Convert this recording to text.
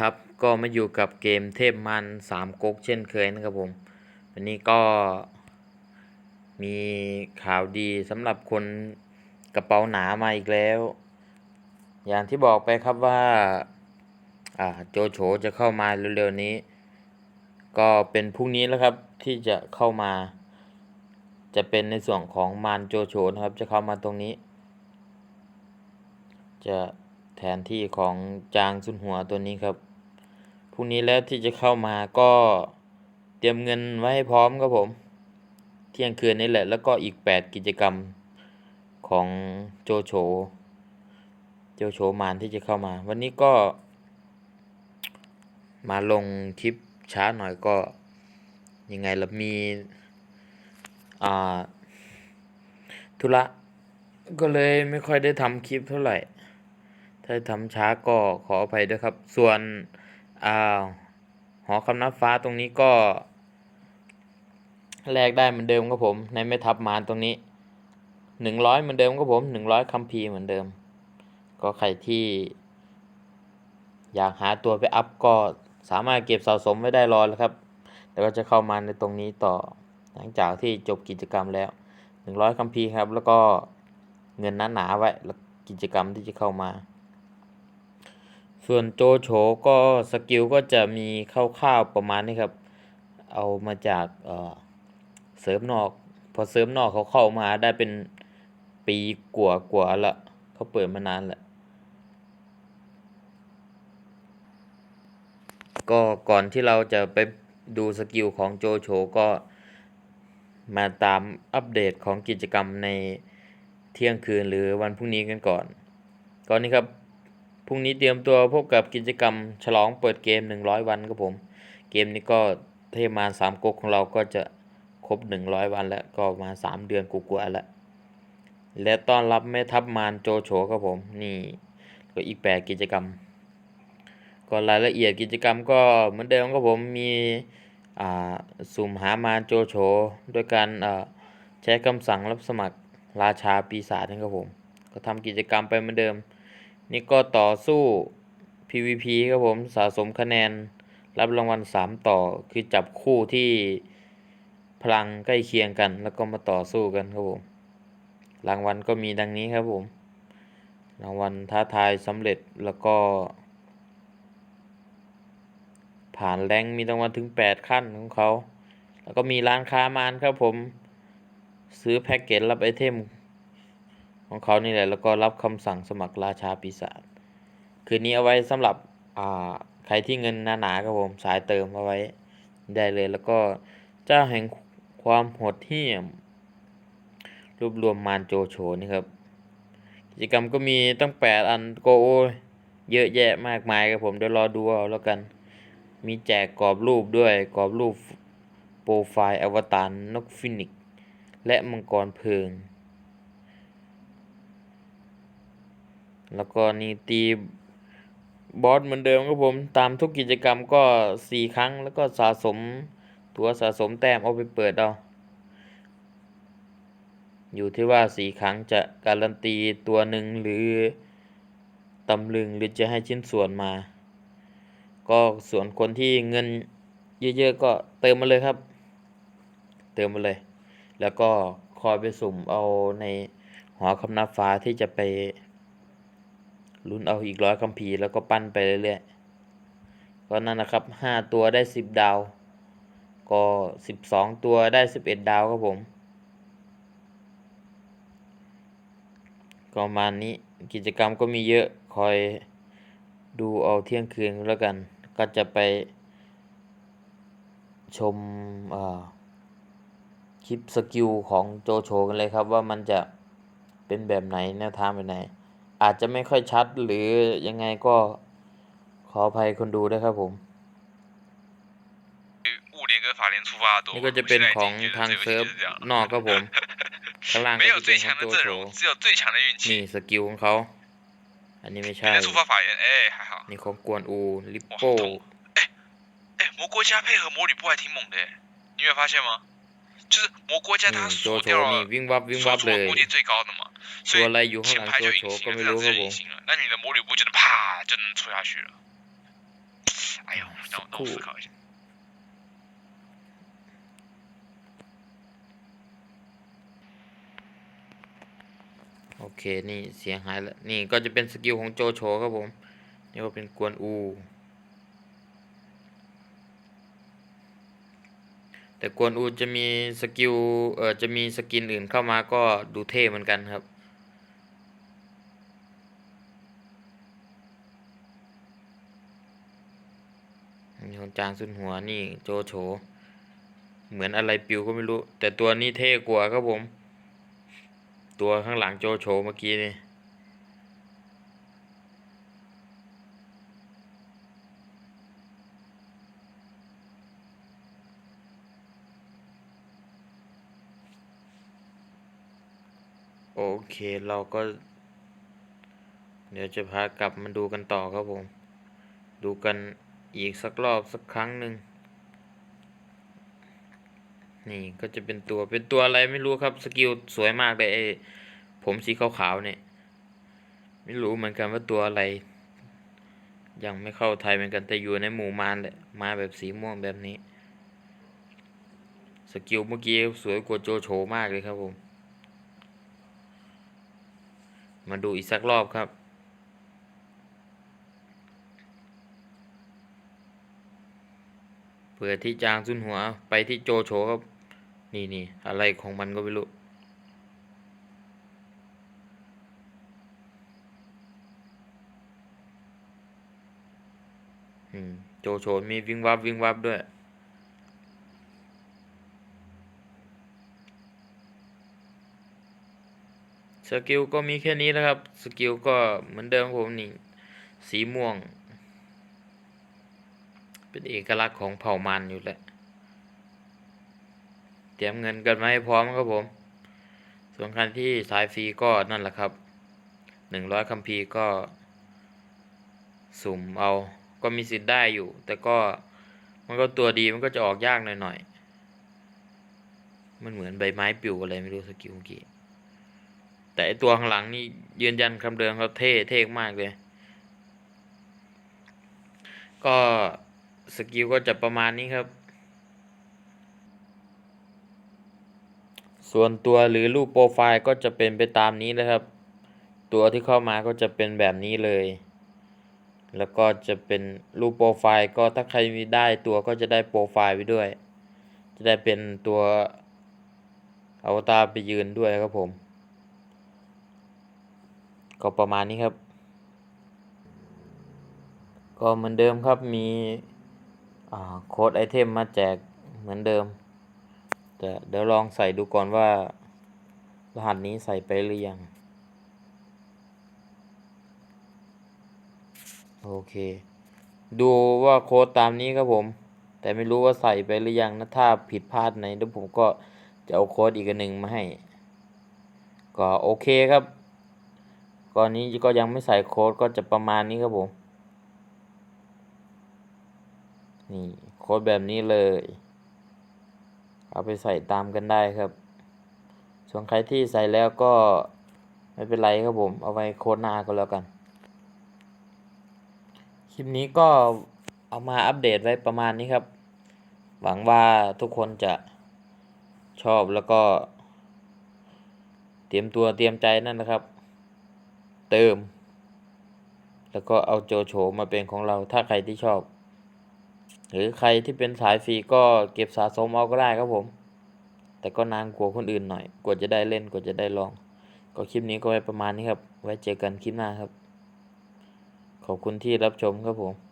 ครับก็มาอยู่กับเกมเทพมันสามก๊กเช่นเคยนะครับผม วันนี้ก็มีข่าวดีสำหรับคนกระเป๋าหนามาอีกแล้ว อย่างที่บอกไปครับว่าอ่าโจโฉจะเข้ามาเร็วๆนี้ ก็เป็นพรุ่งนี้แล้วครับที่จะเข้ามา จะเป็นในส่วนของมารโจโฉนะครับ จะเข้ามาตรงนี้ จะแทนที่ของจางซุนหัวตัวนี้ครับ รุ่งนี้แล้วที่จะเข้ามาก็เตรียมเงินไว้ให้พร้อมครับผม เที่ยงคืนนี้แหละ แล้วก็อีก 8 กิจกรรมของโจโฉโจโฉมานที่จะเข้ามา วันนี้ก็ มาลงคลิปช้าหน่อยก็ยังไงล่ะมีอ่าธุระก็เลยไม่ค่อยได้ทำคลิปเท่าไหร่ ถ้าทำช้าก็ขออภัยด้วยครับ ส่วน อ่าวหอคำนับฟ้าตรงนี้ก็แลกได้เหมือนเดิมครับผม ในแม่ทับมารตรงนี้หนึ่งร้อยเหมือนเดิมครับผมหนึ่งร้อยคัมภีร์เหมือนเดิม ก็ใครที่ อยากหาตัวไปอัพก็สามารถเก็บสะสมไว้ได้รอแล้วครับ แล้วก็จะเข้ามาในตรงนี้ต่อ หลังจากที่จบกิจกรรมแล้วหนึ่งร้อยคัมภีร์ครับ แล้วก็เงินหนาๆไว้แล้วกิจกรรมที่จะเข้ามา ส่วนโจโฉก็สกิลก็จะมีคร่าวๆประมาณนี้ครับ เอามาจากเอ่อเสริมนอก พอเสริมนอกเขาเข้ามาได้เป็นปีกว่ากว่าๆละเขาเปิดมานานแล้วก็ก่อนที่เราจะไปดูสกิลของโจโฉก็มาตามอัปเดตของกิจกรรมในเที่ยงคืนหรือวันพรุ่งนี้กันก่อนก่อนนี้ครับ พรุ่งนี้เตรียมตัวพบกับกิจกรรม ฉลองเปิดเกม 100 วันครับผม เกมนี้ก็เทพมารสามก๊กของเราก็จะครบ 100 วันแล้วก็มา 3 เดือนกูกว่าๆแล้วและต้อนรับแม่ทัพมารโจโฉครับผมนี่ก็อีก8กิจกรรม ก็รายละเอียดกิจกรรมก็เหมือนเดิมครับผมมีสุ่มหามารโจโฉด้วยการใช้คำสั่งรับสมัครราชาปีศาจนะครับผม ก็ทำกิจกรรมไปเหมือนเดิม นี่ก็ต่อสู้ PVP ครับผมสะสมคะแนน รับรางวัล 3 ต่อคือจับคู่ที่พลังใกล้เคียงกัน แล้วก็มาต่อสู้กันครับผม รางวัลก็มีดังนี้ครับผม รางวัลท้าทายสำเร็จแล้วก็ ผ่านแรงมีรางวัลถึง 8 ขั้นของเขา แล้วก็มีร้านค้ามานครับผม ซื้อแพ็กเกจรับไอเทม ของเขานี่แหละแล้วก็รับคำสั่งสมัครราชาปีศาจคืนนี้เอาไว้สำหรับอ่าใครที่เงินหนาๆครับผมสายเติมเอาไว้ได้เลยแล้วก็เจ้าแห่งความโหดเหี้ยม รวบรวมมารโจโฉนี่ครับ กิจกรรมก็มีตั้งแปดอันโกโอเยอะแยะมากมายครับผมเดี๋ยวรอดูเอาแล้วกัน มีแจกกรอบรูปด้วยกรอบรูปโปรไฟล์อวตารนกฟินิกและมังกรเพลิง แล้วก็นี่ตีบอสเหมือนเดิมครับผม ตามทุกกิจกรรมก็สี่ครั้ง แล้วก็สะสม ตัวสะสมแต้มเอาไปเปิดเอาอยู่ที่ว่าสี่ครั้งจะการันตีตัวหนึ่งหรือตำลึงหรือจะให้ชิ้นส่วนมา ก็ส่วนคนที่เงินเยอะๆก็เติมมาเลยครับ เติมมาเลย แล้วก็คอยไปสุ่มเอาในหอคำนับฟ้าที่จะไป ลุ้นเอาอีกร้อยคัมภีร์แล้วก็ปั้นไปเรื่อยๆก็นั่นนะครับห้าตัวได้สิบดาว ก็สิบสองตัวได้สิบเอ็ดดาวครับผมก็ประมาณนี้กิจกรรมก็มีเยอะคอยดูเอาเที่ยงคืนแล้วกัน ก็จะไปชมคลิปสกิลของโจโฉกันเลยครับว่ามันจะเป็นแบบไหนแนวทางแบบไหน อาจจะไม่ค่อยชัดหรือยังไงก็ขออภัยคนดูด้วยครับผม 物联跟法联出发的多。 นี่ก็จะเป็นของ 现在已经觉得 ทาง 这游戏 เซิร์ฟ 就是这样 นอกครับผม ข้างล่าง 没 ก็ 有 จะเป็ 最 นขอ 强 ง 的 โจ 阵 โฉ 容，只有最强的运 นี่ 气。 สกิลของเขา อันนี้ไม่ใช่ 明天出发法源，哎，还好。 นี่ของกวนอู ลิป 哇， โป้ 好痛！哎，魔国家配合魔女部还挺猛的，你有没有发现吗？ 就是魔国家 นี่ 他 โจ 锁 โฉ 掉 นี่ 了 วิ่งวับวิ่ง 锁 วับ 住 เล 了 ย 国界最高的嘛，所 ตัว 以 อะไรอยู่ข้างห 前 ลัง 排 โจ 就 โฉ 隐形 ก็ 了， ไม่ 这样 รู้ 子 ครั 就 บผ 隐 ม 形了，那你的魔女部就能啪就能戳下去了。 让我让我思考一下。 โอเค นี่เสียงหายแล้ว นี่ก็จะเป็นสกิลของโจโฉครับผม นี่ก็เป็นกวนอู แต่กวนอูจะมีสกิลเอ่อจะมีสกินอื่นเข้ามาก็ดูเท่เหมือนกันครับนี่คนจางสุนหัวนี่โจโฉเหมือนอะไรปิวก็ไม่รู้ แต่ตัวนี้เท่กว่าครับผม ตัวข้างหลังโจโฉเมื่อกี้นี่ โอเคเราก็ เดี๋ยวจะพากลับมาดูกันต่อครับผม ดูกันอีกสักรอบสักครั้งหนึ่งนี่ก็จะเป็นตัวเป็นตัวอะไรไม่รู้ครับสกิลสวยมากเลยไอ้ผมสีขาวๆเนี่ย ไม่รู้เหมือนกันว่าตัวอะไร ยังไม่เข้าไทยเหมือนกันแต่อยู่ในหมู่มารแหละมาแบบสีม่วงแบบนี้ สกิลเมื่อกี้สวยกว่าโจโฉมากเลยครับผม มาดูอีกสักรอบครับ เผื่อที่จางซุนหัวไปที่โจโฉครับ นี่นี่อะไรของมันก็ไม่รู้โจโฉมีวิ่งวับวิ่งวับด้วย สกิลก็มีแค่นี้นะครับ สกิลก็เหมือนเดิมผมนี่ สีม่วง เป็นเอกลักษณ์ของเผ่ามันอยู่แหละ เตรียมเงินกันมาให้พร้อมครับผม ส่วนคันที่สายฟรีก็นั่นแหละครับ หนึ่งร้อยคัมภีร์ก็ สุ่มเอา ก็มีสิทธิ์ได้อยู่ แต่ก็มันก็ตัวดีมันก็จะออกยากหน่อยๆ มันเหมือนใบไม้ปลิวอะไรไม่รู้สกิลเมื่อกี้ แต่ตัวข้างหลังนี่ยืนยันคำเดิมครับเท่เท่มากเลย ก็สกิลก็จะประมาณนี้ครับ ส่วนตัวหรือรูปโปรไฟล์ก็จะเป็นไปตามนี้นะครับ ตัวที่เข้ามาก็จะเป็นแบบนี้เลย แล้วก็จะเป็นรูปโปรไฟล์ก็ถ้าใครมีได้ตัวก็จะได้โปรไฟล์ไปด้วย จะได้เป็นตัวอวตารไปยืนด้วยครับผม ก็ประมาณนี้ครับ ก็เหมือนเดิมครับมีโค้ดไอเทมมาแจกเหมือนเดิมแต่เดี๋ยวลองใส่ดูก่อนว่า รหัสนี้ใส่ไปหรือยัง โอเค ดูว่าโค้ดตามนี้ครับผม แต่ไม่รู้ว่าใส่ไปหรือยังนะถ้าผิดพลาดไหนเดี๋ยวผมก็จะเอาโค้ดอีกหนึ่งมาให้ ก็โอเคครับ ก่อนนี้ก็ยังไม่ใส่โค้ดก็จะประมาณนี้ครับผม นี่โค้ดแบบนี้เลย เอาไปใส่ตามกันได้ครับ ส่วนใครที่ใส่แล้วก็ไม่เป็นไรครับผม เอาไว้โค้ดหน้าก็แล้วกัน คลิปนี้ก็เอามาอัปเดตไว้ประมาณนี้ครับ หวังว่าทุกคนจะชอบแล้วก็ เตรียมตัวเตรียมใจนั่นนะครับ เติม แล้วก็เอาโจโฉมาเป็นของเราถ้าใครที่ชอบ หรือใครที่เป็นสายฟรีก็เก็บสะสมเอาก็ได้ครับผม แต่ก็นานกว่าคนอื่นหน่อย กว่าจะได้เล่นกว่าจะได้ลอง ก็คลิปนี้ก็ไว้ประมาณนี้ครับ ไว้เจอกันคลิปหน้าครับ ขอบคุณที่รับชมครับผม